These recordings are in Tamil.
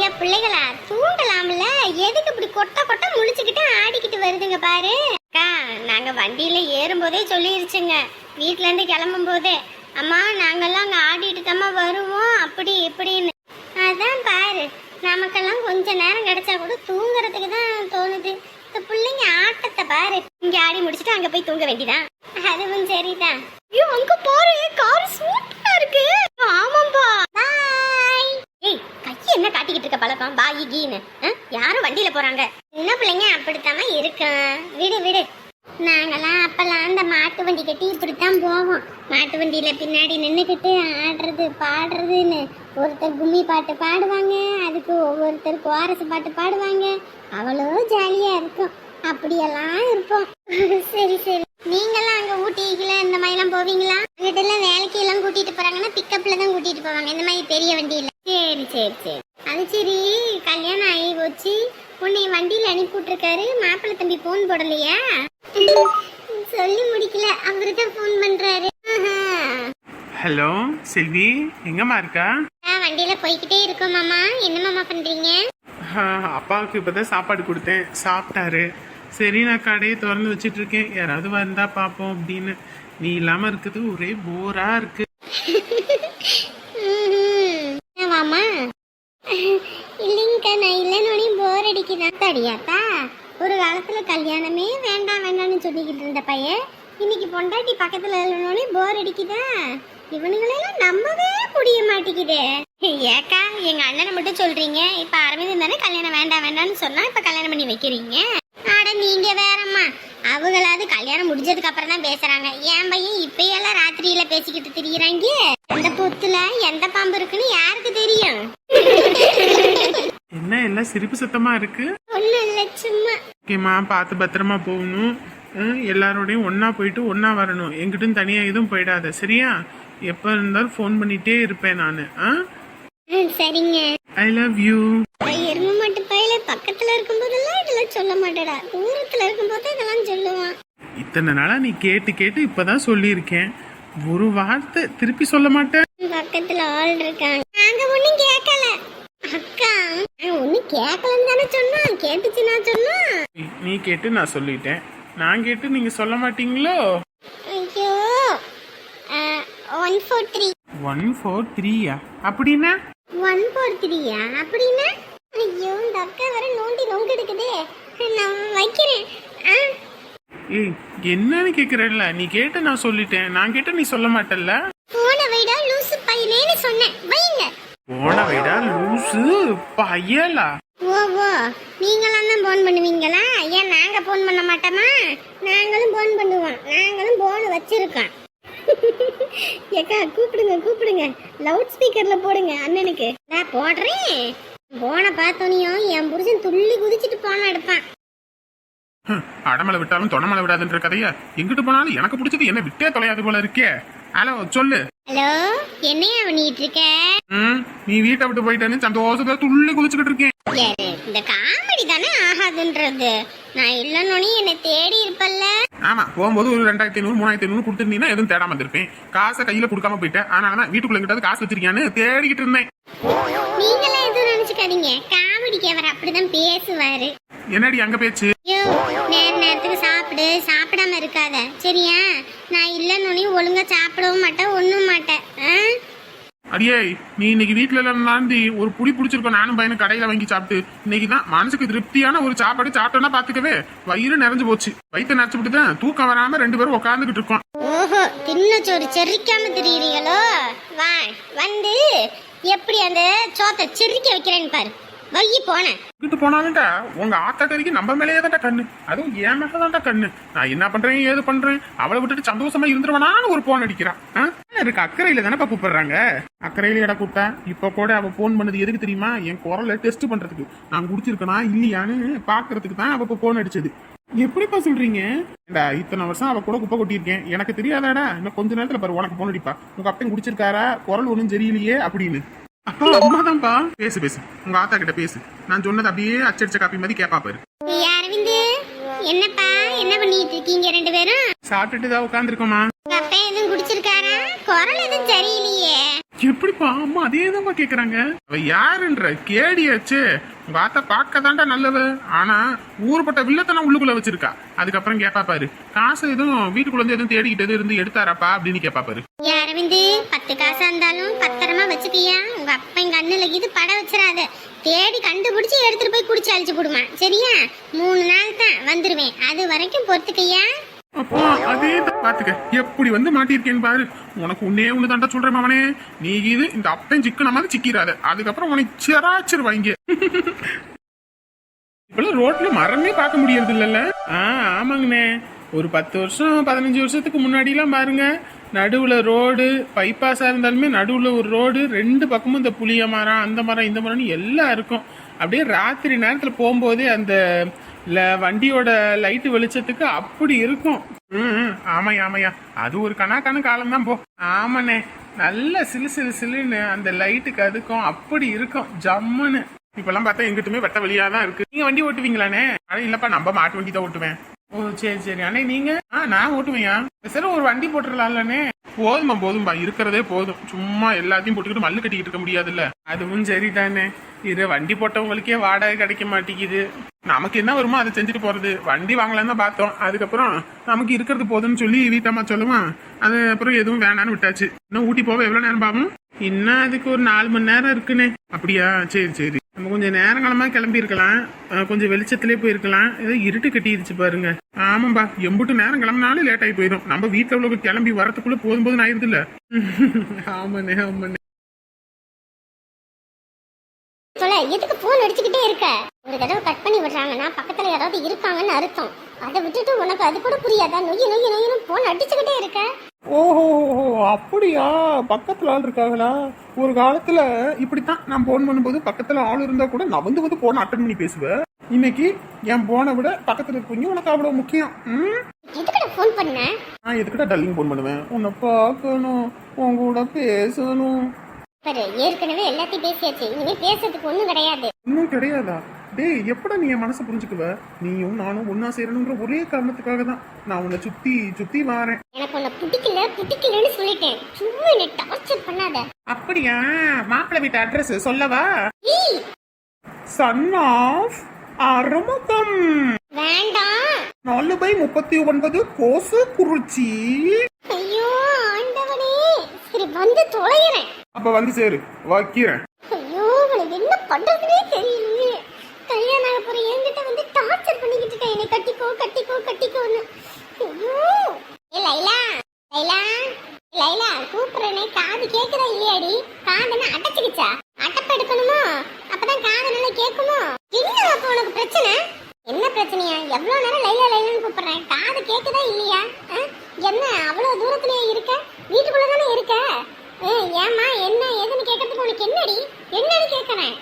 என் பிள்ளைகளா தூங்கலாம்ல எதுக்கு இப்படி கொட்ட கொட்ட முழிச்சுக்கிட்டு ஆடிக்கிட்டு வருதுங்க பாரு. அக்கா நாங்க வண்டியில ஏறும்போதே சொல்லிருச்சுங்க. வீட்ல இருந்து கிளம்பும் போதே அம்மா நாங்கெல்லாம் அங்க ஆடிட்டு தாம்மா வருவோம். அப்படி இப்படின்னு. அதான் பாரு நமக்கெல்லாம் கொஞ்ச நேரம் கிடைச்சா கூட தூங்குறதுக்கு தான் தோணுது. இந்த பிள்ளைங்க ஆட்டத்தை பாரு. இங்க ஆடி முடிச்சுட்டு அங்க போய் தூங்க வேண்டிதான். அதுவும் சரிதான். ஐயோ அங்க பாரு கார் சூப்பரா இருக்கு. ஆமாம்பா. பாய் ஏய் கையை என்ன காட்டிக்கிட்டு இருக்க பழக்கம்? பாயி கீன்னு யாரும் வண்டியில போறாங்க. சின்ன பிள்ளைங்க அப்படித்தாம்மா இருக்கும் விடு விடு. நாங்கெல்லாம் அப்பெல்லாம் அந்த மாட்டு வண்டி கட்டி இப்படித்தான் போவோம். மாட்டு வண்டியில பின்னாடி நின்றுக்கிட்டு ஆடுறது பாடுறதுன்னு. ஒருத்தர் கும்மி பாட்டு பாடுவாங்க. அதுக்கு ஒவ்வொருத்தர் கோரஸ் பாட்டு பாடுவாங்க. அவ்வளோ ஜாலியா இருக்கும். அப்படியெல்லாம் இருப்போம். சரி சரி. நீங்கெல்லாம் அங்க ஊட்டிக்குல இந்த மாதிரிலாம் போவீங்களா? அங்கிட்ட எல்லாம் வேலைக்கு எல்லாம் கூட்டிட்டு போறாங்கன்னா பிக்கப்ல தான் கூட்டிட்டு போவாங்க. இந்த மாதிரி பெரிய வண்டியில சரி சரி சரி. அது சரி கல்யாணம் ஆகி போச்சு. உன்னை வண்டியில அனுப்பி விட்டுருக்காரு. மாப்பிள்ளை தம்பி போன் போடலையா? சொல்லி முடிக்கல. அவரு தான் போன் பண்றாரு. ஹலோ செல்வி எங்கம்மா இருக்கா? வண்டியில போய்கிட்டே இருக்கோம் மாமா. என்ன மாமா பண்றீங்க? அப்பாவுக்கு இப்பதான் சாப்பாடு கொடுத்தேன். சாப்பிட்டாரு. சரி நான் கடையை திறந்து வச்சிட்டு இருக்கேன் யாராவது வந்தா பார்ப்போம் அப்படின்னு. நீ இல்லாம இருக்குது ஒரே போரா இருக்கு. மாமா? இல்லைங்கக்கா நான் இல்லைன்னு போர் அடிக்குதான் தடியாத்தா ஒரு காலத்துல கல்யாணமே வேண்டாம் வேண்டாம்னு சொல்லிக்கிட்டு இருந்த பையன் இன்னைக்கு பொண்டாட்டி பக்கத்துல இல்லைனோடனே போர் அடிக்குதா? இவனுங்களெல்லாம் நம்பவே முடிய மாட்டேங்குதே. ஏக்கா எங்க அண்ணனை மட்டும் சொல்றீங்க இப்ப அரவிந்தன் தானே கல்யாணம் வேண்டாம் வேண்டாம்னு சொன்னா இப்ப கல்யாணம் பண்ணி வைக்கிறீங்க? நீங்க வேறம்மா. அவங்களாவது கல்யாணம் முடிஞ்சதுக்கு அப்புறம் தான் பேசுறாங்க. என் பையன் இப்பயெல்லாம் ராத்திரியில பேசிக்கிட்டு திரியிறாங்க எந்த பொத்துல எந்த பாம்பு இருக்குன்னு யாருக்கு தெரியும்? என்ன எல்லாம் சிரிப்பு சத்தமா இருக்கு? ஒண்ணும் இல்ல சும்மா. ஓகேம்மா பார்த்து பத்திரமா போகணும். எல்லாரோடையும் ஒண்ணா போயிட்டு ஒண்ணா வரணும். எங்கிட்டும் தனியா எதுவும் போயிடாத சரியா? எப்ப இருந்தாலும் ஃபோன் பண்ணிட்டே இருப்பேன் நான். ம், சரிங்க. ஐ லவ் யூ எரும மாட்டு பையில பக்கத்துல இருக்கும்போதெல்லாம் இதெல்லாம் சொல்ல மாட்டேடா. தூரத்துல இருக்கும்போது இதெல்லாம் சொல்லுவான். இத்தனை நாளா நீ கேட்டு கேட்டு இப்பதான் சொல்லியிருக்கேன். ஒரு வார்த்தை திருப்பி சொல்ல மாட்டேன். பக்கத்துல ஆள் இருக்காங்க. நாங்க ஒண்ணும் கேட்கல அக்கா நான் ஒண்ணும் கேட்கலன்னு தானே சொன்னோம். கேட்டுச்சுன்னா சொன்னோம். நீ கேட்டு நான் சொல்லிட்டேன். நான் கேட்டு நீங்க சொல்ல மாட்டீங்களோ? ஐயோ one four three one four த்ரீயா அப்படின்னா ஒன் ஃபோர் த்ரீயா அப்படின்னா ஐயோ இந்த அக்கா வேற நோண்டி நோண்டு எடுக்குதே நான் வைக்கிறேன். ஆ? ஏய் என்னன்னு கேக்குறல்ல நீ கேட்டு நான் சொல்லிட்டேன். நான் கேட்டு நீ சொல்ல மாட்டல்ல? போன வைடா லூசு பையனேன்னு சொன்னேன். வைங்க. போன வைடா லூசு பையலா? ஓ ஓ. நீங்களாம் தான் போன் பண்ணுவீங்களா? ஏன் நாங்க போன் பண்ண மாட்டோமா? நாங்களும் போன் பண்ணுவோம். நாங்களும் போன் வச்சிருக்கோம். ஏக்கா கூப்பிடுங்க கூப்பிடுங்க. லவுட் ஸ்பீக்கர்ல போடுங்க அண்ணனுக்கு. நான் போடுறேன் போன பார்த்தோனையும் என் புருஷன் துள்ளி குதிச்சிட்டு போன எடுப்பான். அடமலை விட்டாலும் தொணமலை விடாதுன்ற கதையா எங்கிட்டு போனாலும் எனக்கு பிடிச்சது என்ன விட்டே தொலையாது போல இருக்கே. ஹலோ சொல்லு. ஹலோ என்னையா பண்ணிட்டு இருக்க ம் நீ வீட்டை விட்டு போயிட்டேன்னு சந்தோஷத்துல துள்ளி குதிச்சுக்கிட்டு இருக்கேன். யாரு இந்த காமெடி தானே ஆகாதுன்றது. நான் இல்லைன்னு என்னை தேடி இருப்பல்ல. ஆமா போகும்போது ஒரு ரெண்டாயிரத்தி ஐநூறு மூணாயிரத்தி ஐநூறு கொடுத்துருந்தீங்கன்னா எதுவும் தேடாம இருந்திருப்பேன். காசை கையில கொடுக்காம போயிட்டேன். அதனால தான் வீட்டுக்குள்ள எங்கிட்டாவது காசு வச்சிருக்கியான்னு தேடிக்கிட்டு இருந்தேன். நீங்களாம் எதுவும் நினைச்சுக்காதீங்க. காமெடிக்கு அவர் அப்படிதான் பேசுவாரு. என்னடி அங்க பேச்சு? நேர நேரத்துக்கு சாப்பிடு சாப்பிடாம இருக்காத. சரியா? நான் இல்லைன்னு ஒழுங்கா சாப்பிடவும் மாட்டேன் ஒண்ணும் மாட்டேன். ஆ? அடியே நீ இன்னைக்கு வீட்டுல இருந்தாண்டி ஒரு புடி பிடிச்சிருக்கோம் நானும் பையனும் கடையில வாங்கி சாப்பிட்டு. இன்னைக்கு தான் மனசுக்கு திருப்தியான ஒரு சாப்பாடு சாப்பிட்டோன்னா பாத்துக்கவே வயிறு நிறைஞ்சு போச்சு. வயிற்று நினைச்சுட்டு தான் தூக்கம் வராம ரெண்டு பேரும் உட்காந்துக்கிட்டு இருக்கோம். ஓஹோ தின்ன சோறு செரிக்காம திரியிறீங்களோ? வா வந்து எப்படி அந்த சோத்தை செரிக்க வைக்கிறேன்னு பாரு. வையி போனேன் இங்கிட்டு போனாலும்டா உங்க ஆத்தாக்கறிக்கு நம்ம மேலேயே தான்டா கண்ணு. அதுவும் என் மேல தான்டா கண்ணு. நான் என்ன பண்றேன் ஏது பண்றேன்? அவளை விட்டுட்டு சந்தோஷமா இருந்துருவானான்னு ஒரு போன் அடிக்கிறான் ஆ? இருக்கு அக்கறையில தானேப்பா கூப்பிடுறாங்க? அக்கறையில இட கூப்பிட்டா. இப்ப கூட அவ போன் பண்ணது எதுக்கு தெரியுமா? என் குரலை டெஸ்ட் பண்றதுக்கு. நான் குடிச்சிருக்கனா இல்லையான்னு பாக்குறதுக்கு தான் அவ இப்ப போன் அடிச்சது. எப்படிப்பா சொல்றீங்க? ஏண்டா, இத்தனை வருஷம் அவ கூட குப்பை கொட்டியிருக்கேன். எனக்கு தெரியாதாடா. இன்னும் கொஞ்ச நேரத்துல பாரு உனக்கு போன் அடிப்பா. உங்க அப்பன் குடிச்சிருக்காரா? குரல் ஒன்றும் சரியில்லையே அப்படின்னு. அப்பா அம்மாதான்ப்பா. பேசு பேசு. உங்க ஆத்தா கிட்ட பேசு. நான் சொன்னது அப்படியே அச்சடிச்ச காப்பி மாதிரி கேப்பா பாரு. அரவிந்து என்னப்பா? என்ன பண்ணிட்டு இருக்கீங்க ரெண்டு பேரும்? சாப்பிட்டுட்டு தான் உட்காந்துருக்கோமா உங்க அப்பா எதுவும் குடிச்சிருக்காரா? குரல் எதுவும் சரியில்லையே. எப்படிப்பா அம்மா அதே தான்ப்பா கேக்குறாங்க? அவ யாருன்ற? கேடியாச்சு. உங்க ஆத்தா பார்க்க தாண்டா நல்லவ. ஆனா ஊர்பட்ட வில்லத்தனம் உள்ளுக்குள்ள வச்சிருக்கா. அதுக்கப்புறம் கேப்பா பாரு. காசு எதுவும் வீட்டுக்குள்ள இருந்து எதுவும் தேடிக்கிட்டு எதுவும் இருந்து எடுத்தாராப்பா அப்படின்னு கேப்பா பாரு. அரவிந்து பத்து காசா இருந்தாலும் பத்திரமா வச்சுக்கியா உங்க அப்பா எங்க அண்ணில இது படம் வச்சிடாத தேடி கண்டுபிடிச்சு எடுத்துட்டு போய் குடிச்சு அழிச்சு போடுமா. சரியா? மூணு நாள் தான் வந்துருவேன். அது வரைக்கும் பொறுத்துக்கையா? அப்பா அதே பாத்துக்க. எப்படி வந்து மாட்டிருக்கேன்னு பாரு. உனக்கு உன்னே ஒண்ணு தாண்டா சொல்றேன் மாவனே நீ இது இந்த அப்பன் சிக்கன மாதிரி சிக்கிறாத. அதுக்கப்புறம் உனக்கு வாங்கி. இப்பெல்லாம் ரோட்ல மரமே பார்க்க முடியறது இல்லல்ல ஆ ஆமாங்கண்ணே. ஒரு பத்து வருஷம் பதினஞ்சு வருஷத்துக்கு முன்னாடிலாம் பாருங்க. நடுவுல ரோடு பைபாஸா இருந்தாலுமே நடுவுல ஒரு ரோடு ரெண்டு பக்கமும் இந்த புளிய மரம் அந்த மரம் இந்த மரம்னு எல்லாம் இருக்கும். அப்படியே ராத்திரி நேரத்துல போகும்போதே அந்த இல்லை வண்டியோட லைட்டு வெளிச்சத்துக்கு அப்படி இருக்கும். ம், ஆமாய்யா ஆமாய்யா. அது ஒரு கணக்கான காலம் தான் போ. ஆமாண்ணே. நல்ல சிலு சிலு சிலுன்னு அந்த லைட்டுக்கு அதுக்கும் அப்படி இருக்கும். ஜம்முன்னு. இப்பெல்லாம் பார்த்தா எங்கிட்டுமே வெட்ட வழியா தான் இருக்கு. நீங்க வண்டி ஓட்டுவீங்களாண்ணே? ஆனா இல்லப்பா நம்ம மாட்டு வண்டி தான் ஓட்டுவேன். ஓ சரி சரி. அண்ணே நீங்க? ஆ நான் ஓட்டுவேன்யா. சரி ஒரு வண்டி போட்டுடலாம்லண்ணே போதுமா போதும்பா இருக்கிறதே போதும். சும்மா எல்லாத்தையும் போட்டுக்கிட்டு மல்லு கட்டிக்கிட்டு இருக்க முடியாதுல்ல? அதுவும் சரிதானே. இது வண்டி போட்டவங்களுக்கே வாடகை கிடைக்க மாட்டேங்குது. நமக்கு என்ன வருமோ அதை செஞ்சுட்டு போறது. வண்டி வாங்கலாம்னு தான் பார்த்தோம். அதுக்கப்புறம் நமக்கு இருக்கிறது போதும்னு சொல்லி வீட்டம்மா சொல்லுவான் அதுக்கப்புறம் எதுவும் வேணான்னு விட்டாச்சு. இன்னும் ஊட்டி போக எவ்வளவு நேரம் பாவம் இன்னும் அதுக்கு ஒரு நாலு மணி நேரம் இருக்குண்ணே அப்படியா? சரி சரி. நம்ம கொஞ்சம் நேரங்காலமா கிளம்பி இருக்கலாம் கொஞ்சம் வெளிச்சத்திலே போயிருக்கலாம். ஏதோ இருட்டு கட்டிடுச்சு பாருங்க. ஆமாம்பா எம்பிட்டு நேரம் கிளம்பினாலும் லேட் ஆகி போயிடும். நம்ம வீட்டில் உள்ள கிளம்பி வரதுக்குள்ள போதும் போதும் ஆயிருது இல்ல ஆமாண்ணே ஆமாண்ணே. சொல்ல எதுக்கு போன் அடிச்சுக்கிட்டே இருக்க? ஒரு தடவை கட் பண்ணி விடுறாங்கன்னா பக்கத்துல யாராவது இருக்காங்கன்னு அர்த்தம். அதை விட்டுட்டு உனக்கு அது கூட புரியாதா? நொய்ய நொய்ய நொய்யன்னு போன் அடிச்சுக்கிட்டே இருக்க. ஓஹோ அப்படியா? பக்கத்துல ஆள் இருக்காங்களா? ஒரு காலத்துல இப்படித்தான் நான் போன் பண்ணும்போது பக்கத்துல ஆள் இருந்தா கூட நான் வந்து வந்து போன அட்டன் பண்ணி பேசுவேன். இன்னைக்கு என் போனை விட பக்கத்துல இருக்கீங்க உனக்கு அவ்வளவு முக்கியம். ம்? எதுக்கட போன் பண்ண? நான் எதுக்கிட்ட டல்லிங் போன் பண்ணுவேன்? உன்னை பார்க்கணும். உன் கூட பேசணும். பாரு ஏற்கனவே எல்லாத்தையும் பேசியாச்சு. இனிமே பேசுறதுக்கு ஒண்ணும் கிடையாது. இன்னும் கிடையாதா? டேய் எப்படா நீ என் மனசை புரிஞ்சுக்குவ? நீயும் நானும் ஒன்னா சேரணுங்கிற ஒரே காரணத்துக்காக தான். நான் உன்னை சுத்தி சுத்தி வாரேன். எனக்கு உன்னை பிடிக்கல பிடிக்கலன்னு சொல்லிட்டேன். சும்மா என்னை டார்ச்சர் பண்ணாத. அப்படியா? மாப்பிள்ளை வீட்டு அட்ரஸ் சொல்லவா? ஏய்! சன் ஆஃப் அறுமுகம் வேண்டாம். நாலு பை முப்பத்தி ஒன்பது கோசு குறிச்சி ஐயோ ஆண்டவனே. சரி வந்து தொலைகிறேன். அப்ப வந்து சேரு. வைக்கிறேன் ஐயோ உனக்கு என்ன பண்றதுனே தெரியலையே. கல்யாணம் ஆக போற என்கிட்ட வந்து டார்ச்சர் பண்ணிக்கிட்டு இருக்க. என்னை கட்டிக்கோ கட்டிக்கோ கட்டிக்கோன்னு. ஐயோ. ஏ லைலா. லைலா. ஏ லைலா கூப்பிடுறேனே. காது கேக்குதா இல்லையாடி? காதுன்னு அடைச்சுக்கிச்சா? அட்டப்ப எடுக்கணுமோ? அப்பதான் காது நல்லா கேக்குமோ? என்ன அப்ப உனக்கு பிரச்சனை? என்ன பிரச்சனையா? எவ்வளவு நேரம் லைலா லைலான்னு கூப்பிடுறேன். காது கேக்குதா இல்லையா? ஆ? என்ன அவ்வளவு தூரத்துலயே இருக்க? வீட்டுக்குள்ள தானே இருக்க? ஏய், ஏம்மா என்ன ஏதுன்னு கேட்கறதுக்கு உனக்கு என்னடி? என்னன்னு கேட்கறேன்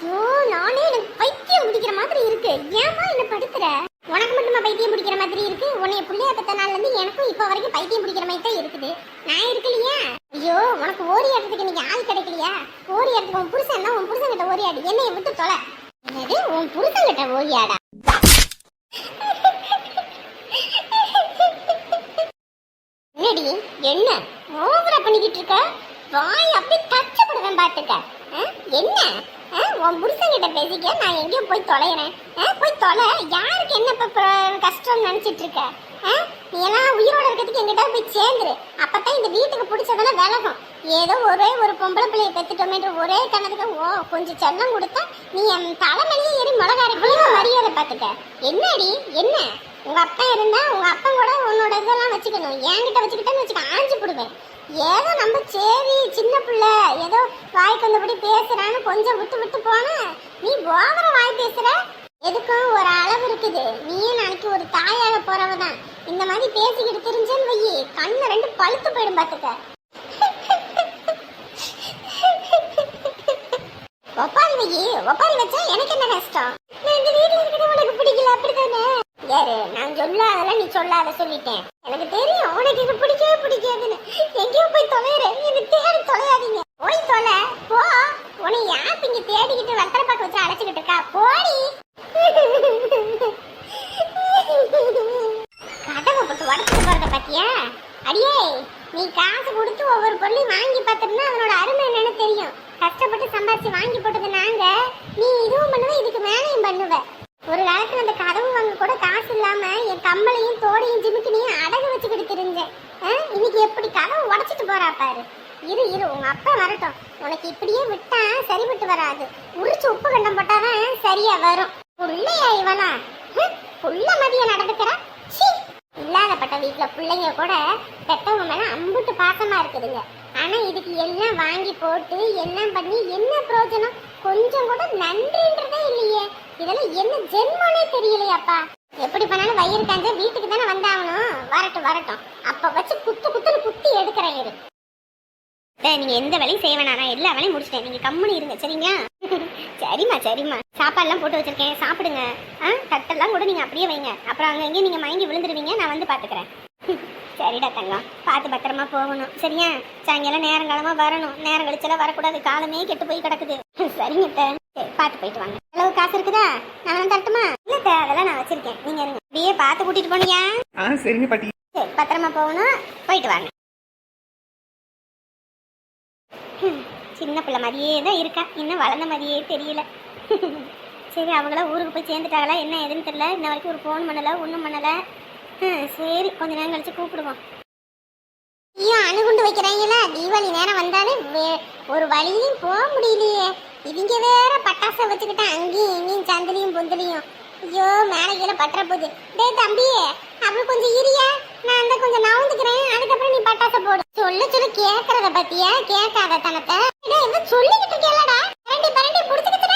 ஐயோ நானே எனக்கு பைத்தியம் பிடிக்கிற மாதிரி இருக்கு. ஏம்மா என்ன படுத்துற? உனக்கு மட்டுமா பைத்தியம் பிடிக்கிற மாதிரி இருக்கு? உன்னைய புள்ளைய பெத்த நாள்ல இருந்து எனக்கும் இப்போ வரைக்கும் பைத்தியம் பிடிக்கிற மாதிரி தான் இருக்குது. நான் இருக்கலையா? ஐயோ உனக்கு ஓரி இடத்துக்கு இன்னைக்கு ஆள் கிடைக்கலையா? ஓரி இடத்துக்கு உன் புருஷன் தான் உன் புருஷன் கிட்ட ஓரி ஆடு என்னைய விட்டு தொலை. என்னது? உன் புருஷன் கிட்ட ஓரி ஆடா என்னடி? என்ன? ஓவரா பண்ணிக்கிட்டு இருக்க? வாய் அப்படியே தச்சப்படுவேன் பாத்துக்க. ஆ? என்ன? ஆ? உன் புருஷங்கிட்ட பேசிக்க நான் எங்கேயோ போய் தொலைகிறேன் ஆ? போய் தொலை. யாருக்கு என்ன இப்ப பிர- கஷ்டம்னு இருக்க? ஆ? நீ எல்லாம் உயிரோட இருக்கிறதுக்கு எங்கிட்ட போய் சேர்ந்துரு. அப்பதான் இந்த வீட்டுக்கு பிடிச்சதெல்லாம் விலகும். ஏதோ ஒரே ஒரு பொம்பளை பிள்ளைய பெத்துட்டோமேன்ற ஒரே கணத்துக்கு ஓ கொஞ்சம் செல்லம் கொடுத்தா நீ என் தலைமையிலேயே ஏறி மிளகாரி பிள்ளைங்க மரியாதை பார்த்துக்க என்னடி? என்ன? உங்க அப்பா இருந்தா உங்க அப்பா கூட உன்னோட இதெல்லாம் வச்சுக்கணும். என்கிட்ட வச்சுக்கிட்டேன்னு வச்சுக்க ஆஞ்சு போடுவேன். ஏதோ நம்ம சரி சின்ன பிள்ளை ஏதோ வாய் வந்தபடி பேசுறான்னு கொஞ்சம் விட்டு விட்டு போன. நீ போகிற வாய் பேசுற? எதுக்கும் ஒரு அளவு இருக்குது. நீயே நாளைக்கு ஒரு தாயாக போறவ தான் இந்த மாதிரி பேசிக்கிட்டு தெரிஞ்சேன்னு வையி கண்ணு ரெண்டு பழுத்து போயிடும் பார்த்துக்க ஒப்பாரி வையி ஒப்பாரி வச்சா எனக்கு என்ன கஷ்டம் நான் இந்த வீட்டுல இருக்கிறது உனக்கு பிடிக்கல அப்படித்தானே யாரு நான் சொல்லாதெல்லாம் நீ சொல்லாத சொல்லிட்டேன். எனக்கு தெரியும் உனக்கு இது பிடிக்கவே பிடிக்காதுன்னு. எங்கேயோ போய் தொலைற இது தேடி தொலையாதீங்க. போய் தொலை போ. உன்னை யார் இங்க தேடிக்கிட்டு வெத்தலை பாக்க வச்சு அழைச்சிக்கிட்டு இருக்கா? போடி. கதவை போட்டு உடச்சிட்டு போறத பாத்தியா? அடியே நீ காசு கொடுத்து ஒவ்வொரு பொருளையும் வாங்கி பார்த்தோம்னா அதனோட அருமை என்னென்னு தெரியும். கஷ்டப்பட்டு சம்பாதிச்சு வாங்கி போட்டது நாங்க. நீ இதுவும் பண்ணுவ இதுக்கு மேலையும் பண்ணுவேன் ஒரு காலத்துல அந்த கதவு வாங்க கூட காசு இல்லாம என் கம்பளையும் தோடையும் ஜிமிக்கினையும் அடகு வச்சுக்கிட்டு தெரிஞ்சேன். இன்னைக்கு எப்படி கதவு உடச்சிட்டு போறா பாரு. இரு இரு உங்க அப்பா வரட்டும். உனக்கு இப்படியே விட்டா சரிபட்டு வராது. உரிச்சு உப்பு கண்டம் போட்டாதான் சரியா வரும். புள்ளையா இவனா புள்ள மதிய நடந்துக்கிற? இல்லாதப்பட்ட வீட்டுல பிள்ளைங்க கூட பெத்தவங்க மேல அம்புட்டு பாசமா இருக்குதுங்க. ஆனா இதுக்கு எல்லாம் வாங்கி போட்டு எல்லாம் பண்ணி என்ன பிரயோஜனம்? கொஞ்சம் கூட நன்றின்றதே இல்லையே. இதெல்லாம் என்ன ஜென்மனே தெரியலையாப்பா. எப்படி பண்ணாலும் வயிறு காஞ்ச வீட்டுக்கு தானே வந்தாகணும். வரட்டும் வரட்டும். அப்ப வச்சு குத்து குத்துன்னு குத்தி எடுக்கிறேன் இரு. நீங்க எந்த வேலையும் செய்ய வேணாம். எல்லா வேலையும் முடிச்சிட்டேன். நீங்க கம்முனு இருங்க சரிங்களா? சரிம்மா சரிம்மா. சாப்பாடுலாம் போட்டு வச்சிருக்கேன். சாப்பிடுங்க. ஆ தட்டெல்லாம் கூட நீங்க அப்படியே வைங்க. அப்புறம் அங்க இங்கே நீங்க மயங்கி விழுந்துருவீங்க. நான் வந்து பாத்துக்கிறேன். சரிடா தங்கம். பார்த்து பத்திரமா போகணும். சரியா? சாயங்காலம் நேரங்காலமா வரணும். நேரம் கழிச்செல்லாம் வரக்கூடாது. காலமே கெட்டு போய் கிடக்குது. சரிங்க சரி பார்த்து போயிட்டு வாங்க. அளவு காசு இருக்குதா? நான் வந்து தரட்டுமா? இல்ல அதெல்லாம் நான் வச்சிருக்கேன். நீங்க இருங்க. அப்படியே பார்த்து கூட்டிட்டு போனியா? ஆ சரிங்க பாட்டி. சரி பத்திரமா போகணும். போயிட்டு வாங்க. சின்ன பிள்ளை மாதிரியே தான் இருக்கா. இன்னும் வளர்ந்த மாதிரியே தெரியல. சரி அவங்களாம் ஊருக்கு போய் சேர்ந்துட்டாங்களா? என்ன ஏதுன்னு தெரியல. இன்ன வரைக்கும் ஒரு ஃபோன் பண்ணல ஒன்றும் பண்ணல. சரி கொஞ்ச நேரம் கழிச்சு கூப்பிடுவோம். ஐயோ அணுகுண்டு வைக்கிறாங்களா? தீபாவளி நேரம் வந்தாலே வே- ஒரு வழியிலையும் போக முடியலையே. இவங்க வேற பட்டாசை வச்சுக்கிட்டு அங்கேயும் இங்கேயும் சந்திலையும் பொந்தலையும். ஐயோ மேலே கீழே பற்ற போகுது டேய் தம்பி அப்படி கொஞ்சம் இரியா? நான் அந்த கொஞ்சம் நவுந்துக்கிறேன். அதுக்கப்புறம் நீ பட்டாசை போடு. சொல்ல சொல்லி கேட்கறத பத்தியா? கேட்காத தனத்தை. டேய் இவ சொல்லிக்கிட்டு இருக்கேலடா பரண்டி பரண்டி புடிச்சுக்கிட்டு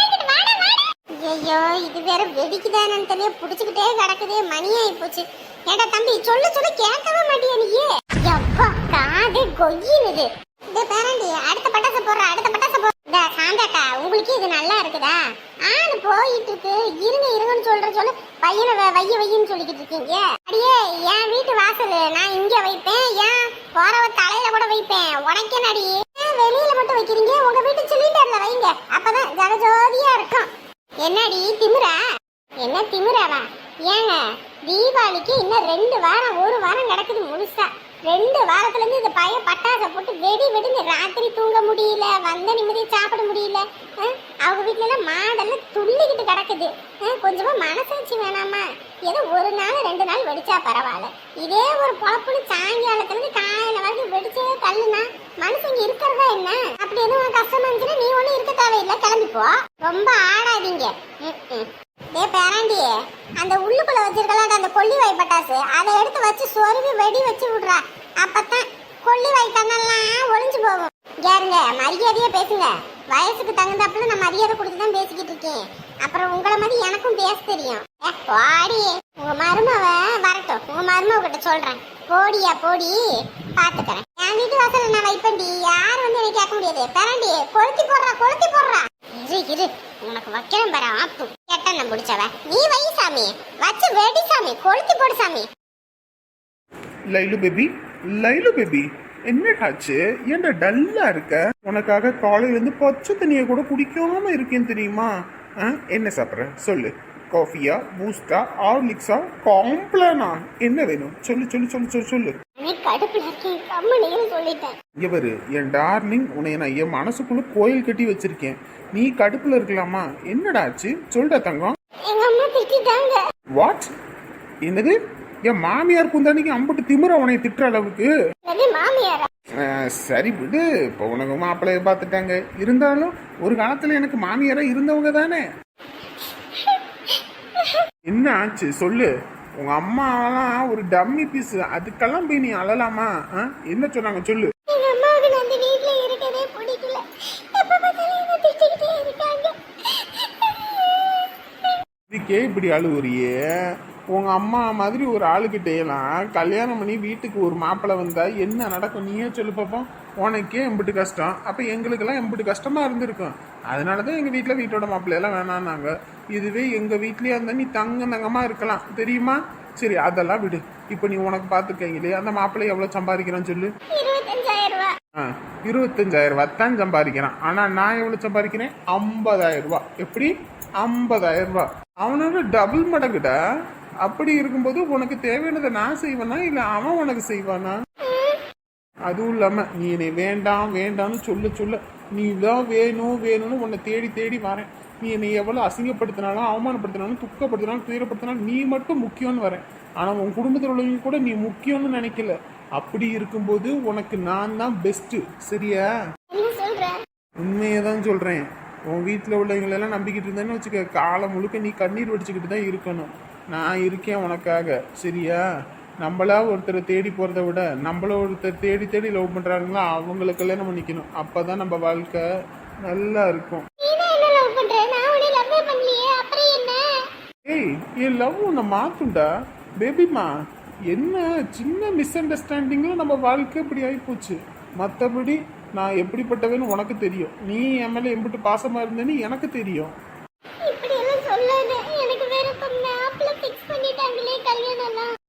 ஐயோ இது வேற வெடிக்குதானு தெரிய புடிச்சுக்கிட்டே கிடக்குது. மணி ஆயி போச்சு. ஏடா தம்பி சொல்ல சொல்ல கேட்கவே மாட்டியா நீ? எப்பா காது கொய்யினுது இந்த பேரண்டி அடுத்த பட்டாசை போடுற அடுத்த பட்டாசை போடுற. இந்த சாந்தாக்கா உங்களுக்கு இது நல்லா இருக்குதா? ஆளு போயிட்டு இருக்கு இருங்க இருங்கன்னு சொல்ற சொல்ல பையனை வைய வையன்னு சொல்லிக்கிட்டு இருக்கீங்க. அடியே என் வீட்டு வாசல் நான் இங்க வைப்பேன். ஏன்? போறவ தலையில கூட வைப்பேன். உனக்கே நடி வெளியில மட்டும் வைக்கிறீங்க? உங்க வீட்டு சிலிண்டர்ல வைங்க. அப்பதான் ஜகஜோதியா இருக்கும். என்னடி திமிரா? என்ன திமிராவா? ஏங்க தீபாவளிக்கு இன்னும் ரெண்டு வாரம் ஒரு வாரம் கிடக்குது முழுசா. ரெண்டு வாரத்துல இருந்து இந்த பையன் பட்டாசை போட்டு வெடி வெடின்னு ராத்திரி தூங்க முடியல வந்த நிம்மதியை சாப்பிட முடியல. அவங்க வீட்ல மாடெல்லாம் துள்ளிக்கிட்டு கிடக்குது. அஹ், கொஞ்சமா மனசாட்சி வேணாமா? ஏதோ ஒரு நாள் ரெண்டு நாள் வெடிச்சா பரவாயில்ல. இதே ஒரு பொழப்புன்னு சாயங்காலத்துல இருந்து காலையில வரைக்கும் வெடிச்சே தள்ளுனா மனுஷங்க இருக்கிறதா என்ன? அப்படி எதுவும் கஷ்டமா இருந்துச்சுன்னா நீ ஒன்றும் இருக்க தேவையில்லை. கிளம்பிப்போ போ. ரொம்ப ஆடாதீங்க. ஏ பேராண்டியே அந்த உள்ளுக்குள்ள வச்சிருக்கலாம் அந்த கொல்லிவாய் பட்டாசு. அதை எடுத்து வச்சு சொருவி வெடி வச்சு விடுறா. கொல்லி வைப்பாங்க கண்ணெல்லாம் ஒளிஞ்சு போகும். யாருங்க? மரியாதையா பேசுங்க. வயசுக்கு தகுந்தாப்புல நான் மரியாதை கொடுத்து தான் பேசிக்கிட்டு இருக்கேன். அப்புறம் உங்களை மாதிரி எனக்கும் பேச தெரியும். வாடி உங்க மருமவ வரட்டும். உங்க மருமவ கிட்ட சொல்றேன். போடியா போடி. பாத்துக்கிறேன். என் வீட்டு வாசல நான் வைப்பேன்டி. யாரும் வந்து எனக்கு கேட்க முடியாது. பேராண்டி கொளுத்தி போடுறா கொளுத்தி போடுறா. இரு இரு உனக்கு வைக்கிறேன் பாரு ஆப்பு. நான் முடிச்சவ. நீ வை சாமி. வச்சு வெடி சாமி. கொளுத்தி போடு சாமி. லைலு பேபி லைலு பேபி என்னடாச்சு? ஏன்டா டல்லா இருக்க? உனக்காக காலையில இருந்து பச்சை தண்ணியை கூட குடிக்காம இருக்கேன் தெரியுமா? என்ன சாப்பிட்ற? சொல்லு. காஃபியா பூஸ்டா ஹார்லிக்ஸா காம்ப்ளானா என்ன வேணும்? சொல்லு சொல்லு சொல்லு சொல்லு சொல்லு. இவரு என் டார்லிங் உன்னை நான் என் மனசுக்குள்ள கோயில் கட்டி வச்சிருக்கேன். நீ கடுப்புல இருக்கலாமா? என்னடா ஆச்சு? சொல்டா தங்கம். வாட் என்னது? என் மாமியார் குந்தானிக்கு அம்புட்டு திமிர உன்னை திட்டுற அளவுக்கு? சரி விடு. இப்போ உனக்கு மாப்பிள்ளைய பார்த்துட்டாங்க. இருந்தாலும் ஒரு காலத்துல எனக்கு மாமியாரா இருந்தவங்க தானே. என்ன ஆச்சு? சொல்லு. உங்க அம்மாலாம் ஒரு டம்மி பீஸ் அதுக்கெல்லாம் போய் நீ அழலாமா? ஆ? என்ன சொன்னாங்க? சொல்லு எங்க அம்மாவுக்கு நான் அந்த வீட்ல இருக்கவே பிடிக்கல எப்ப பார்த்தாலும் என்ன திட்டிக்கிட்டே இருக்காங்க இதுக்கே இப்படி அழுவுறியே உங்க அம்மா மாதிரி ஒரு ஆளுகிட்டேலாம் கல்யாணம் பண்ணி வீட்டுக்கு ஒரு மாப்பிள்ளை வந்தா என்ன நடக்கும்? நீயே சொல்லு பார்ப்போம் உனக்கே எம்பிட்டு கஷ்டம். அப்ப எங்களுக்கெல்லாம் எம்பிட்டு கஷ்டமா இருந்திருக்கும். அதனாலதான் எங்க வீட்டுல வீட்டோட மாப்பிள்ளையெல்லாம் வேணான்னாங்க. இதுவே எங்க வீட்லயே இருந்தா நீ தங்க தங்கமா இருக்கலாம். தெரியுமா? சரி அதெல்லாம் விடு. இப்போ நீ உனக்கு பார்த்துக்கீங்களே அந்த மாப்பிள்ளை எவ்வளவு சம்பாதிக்கிறான்னு சொல்லு. இருபத்தஞ்சாயிரம் ரூபாய் தான் சம்பாதிக்கிறான். ஆனா நான் எவ்வளவு சம்பாதிக்கிறேன்? ஐம்பதாயிரம் ரூபாய் எப்படி? ஐம்பதாயிரம் ரூபாய் அவனோட டபுள் மடங்குடா. அப்படி இருக்கும்போது உனக்கு தேவையானதை நான் செய்வேனா? இல்ல அவன் உனக்கு செய்வானா? அதுவும் இல்லாம நீ என்னை வேண்டாம் வேண்டாம்னு சொல்ல சொல்ல. நீ தான் வேணும் வேணும்னு உன்னை தேடி தேடி வரேன். நீ என்னை எவ்வளவு அசிங்கப்படுத்தினாலும் அவமானப்படுத்தினாலும் துக்கப்படுத்தினாலும் துயரப்படுத்தினாலும் நீ மட்டும் முக்கியம்னு வரேன். ஆனா உன் குடும்பத்தில் உள்ளவங்க கூட நீ முக்கியம்னு நினைக்கல. அப்படி இருக்கும்போது உனக்கு நான் தான் பெஸ்ட் சரியா? உண்மையை தான் சொல்கிறேன் உன் வீட்டில் உள்ளவங்களெல்லாம் நம்பிக்கிட்டு இருந்தேன்னு வச்சுக்க காலம் முழுக்க நீ கண்ணீர் வடிச்சுக்கிட்டு தான் இருக்கணும். நான் இருக்கேன் உனக்காக சரியா? நம்மளா ஒருத்தரை தேடி போகிறத விட நம்மள ஒருத்தர் தேடி தேடி லவ் பண்ணுறாங்களோ அவங்கள கல்யாணம் பண்ணிக்கணும் அப்போ தான் நம்ம வாழ்க்கை நல்லா இருக்கும். ஏய் என் லவ் உன்னை மாத்துண்டா பேபிமா என்ன சின்ன மிஸ் அண்டர்ஸ்டாண்டிங்கில் நம்ம வாழ்க்கை இப்படி ஆகிப்போச்சு மற்றபடி நான் எப்படிப்பட்டவன்னு உனக்கு தெரியும். நீ என் மேலே எம்பிட்டு பாசமாக இருந்தேன்னு எனக்கு தெரியும்.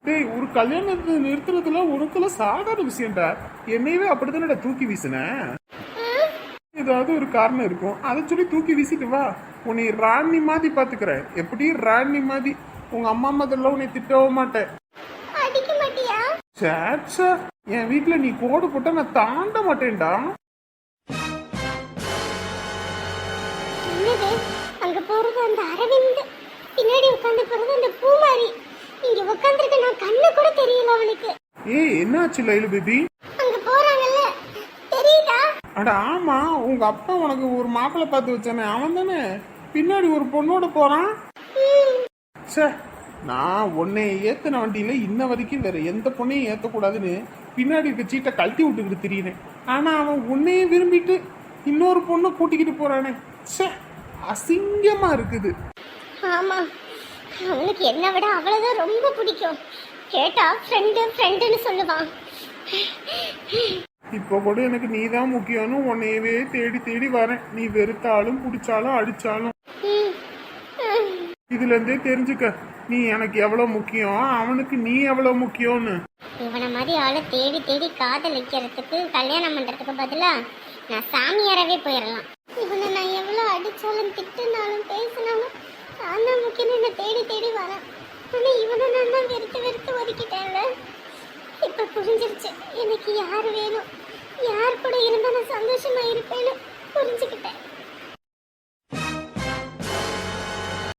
டேய் ஒரு கல்யாணத்தை நிறுத்துறதுல உனக்குலாம் சாதாரண விஷயம்டா. என்னையவே அப்படித்தானடா தூக்கி வீசினேன் ஏதாவது ஒரு காரணம் இருக்கும். அதை சொல்லி தூக்கி வீசிட்டு வா. உன்னை ராணி மாதிரி பாத்துக்கிறேன். எப்படி ராணி மாதிரி. உங்க அம்மா மாதிரிலாம் உன்னை திட்டவும் மாட்டேன். மாட்டியா சேச்சா என் வீட்ல நீ கோடு போட்டா நான் தாண்ட மாட்டேன்டா. என்னது? அங்க போறது அந்த அரவிந்த். பின்னாடி உட்கார்ந்து போறது அந்த பூமாரி. இங்க உட்கார்ந்துருக்க நான் கண்ணு கூட தெரியல அவனுக்கு ஏய் என்னாச்சு லைலு பேபி? அங்க போறாங்கல்ல. தெரியுதா? அட ஆமா உங்க அப்பா உனக்கு ஒரு மாப்பிள்ளை பார்த்து வச்சானே அவன் தானே பின்னாடி ஒரு பொண்ணோட போறான். ச்சே நான் உன்னை ஏத்தின வண்டியில இன்ன வரைக்கும் வேற எந்த பொண்ணையும் ஏத்தக்கூடாதுன்னு பின்னாடி இருக்க சீட்டை கழட்டி விட்டுக்கிட்டு திரியினேன் ஆனா அவன் உன்னையே விரும்பிட்டு இன்னொரு பொண்ணை கூட்டிக்கிட்டு போறானே. ச்சே அசிங்கமா இருக்குது. ஆமா அவனுக்கு என்ன விட அவ்வளவுதான் ரொம்ப பிடிக்கும். கேட்டா ஃப்ரெண்டு ஃப்ரெண்டுன்னு சொல்லுவான். இப்போ கூட எனக்கு நீ தான் முக்கியம்னு உன்னையவே தேடி தேடி வரேன். நீ வெறுத்தாலும் பிடிச்சாலும் அடிச்சாலும். ம், இதுலேருந்தே தெரிஞ்சுக்க. நீ எனக்கு எவ்வளவு முக்கியம்? அவனுக்கு நீ எவ்வளவு முக்கியம்னு. இவனை மாதிரி ஆளை தேடி தேடி காதலிக்கிறதுக்கு கல்யாணம் பண்றதுக்கு பதிலா நான் சாமியாரவே போயிடலாம் இவனை நான் எவ்வளோ அடிச்சாலும் திட்டுனாலும் பேசினாலும் நான் தான் முக்கியம் என்னை தேடி தேடி வரேன். ஆனால் இவனை நான் தான் வெறுத்து வெறுத்து ஒதுக்கிட்டேன்ல. இப்போ புரிஞ்சிருச்சு. எனக்கு யார் வேணும்? யார் கூட இருந்தால் நான் சந்தோஷமா இருப்பேன்னு புரிஞ்சுக்கிட்டேன்.